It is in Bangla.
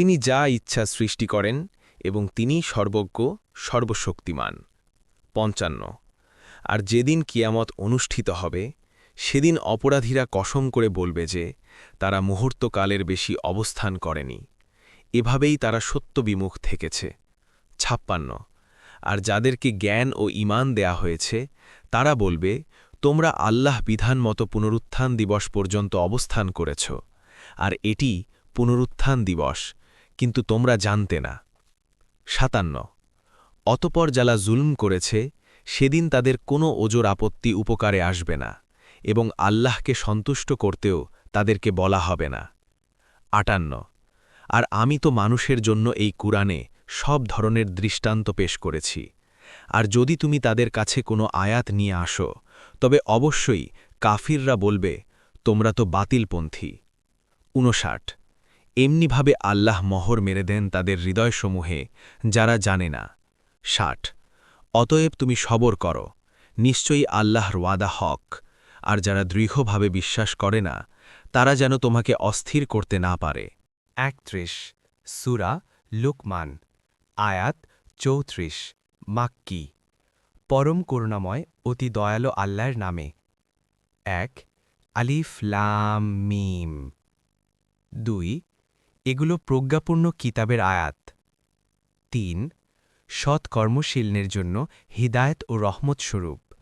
তিনি যা ইচ্ছা সৃষ্টি করেন এবং তিনি সর্বজ্ঞ, সর্বশক্তিমান। পঞ্চান্ন। আর যেদিন কিয়ামত অনুষ্ঠিত হবে, সেদিন অপরাধীরা কসম করে বলবে যে, তারা মুহূর্তকালের বেশি অবস্থান করেনি। এভাবেই তারা সত্যবিমুখ থেকেছে। ছাপ্পান্ন। আর যাদেরকে জ্ঞান ও ইমান দেয়া হয়েছে, তারা বলবে, তোমরা আল্লাহ বিধান মতো পুনরুত্থান দিবস পর্যন্ত অবস্থান করেছ, আর এটি পুনরুত্থান দিবস কিন্তু তোমরা জানতে না। সাতান্ন। অতপর যারা জুলম করেছে, সেদিন তাদের কোনো ওজোর আপত্তি উপকারে আসবে না এবং আল্লাহকে সন্তুষ্ট করতেও তাদেরকে বলা হবে না। আটান্ন। আর আমি তো মানুষের জন্য এই কুরআনে সব ধরনের দৃষ্টান্ত পেশ করেছি। আর যদি তুমি তাদের কাছে কোনো আয়াত নিয়ে আসো, তবে অবশ্যই কাফিররা বলবে, তোমরা তো বাতিলপন্থী। উনষাট এমনিভাবে আল্লাহ মহর মেরে দেন তাদের হৃদয়সমূহে, যারা জানে না। ষাট। অতএব তুমি সবর করো। নিশ্চয়ই আল্লাহর ওয়াদা হক। আর যারা দৃঢ়ভাবে বিশ্বাস করে না, তারা যেন তোমাকে অস্থির করতে না পারে। একত্রিশ। সুরা লুকমান, আয়াত চৌত্রিশ, মাক্কি। পরম করুণাময়, অতি দয়ালু আল্লাহর নামে। এক। আলিফ লাম মিম। দুই। এগুলো প্রজ্ঞাপূর্ণ কিতাবের আয়াত। তিন সৎ কর্মশীলনের জন্য হিদায়ত ও রহমত স্বরূপ।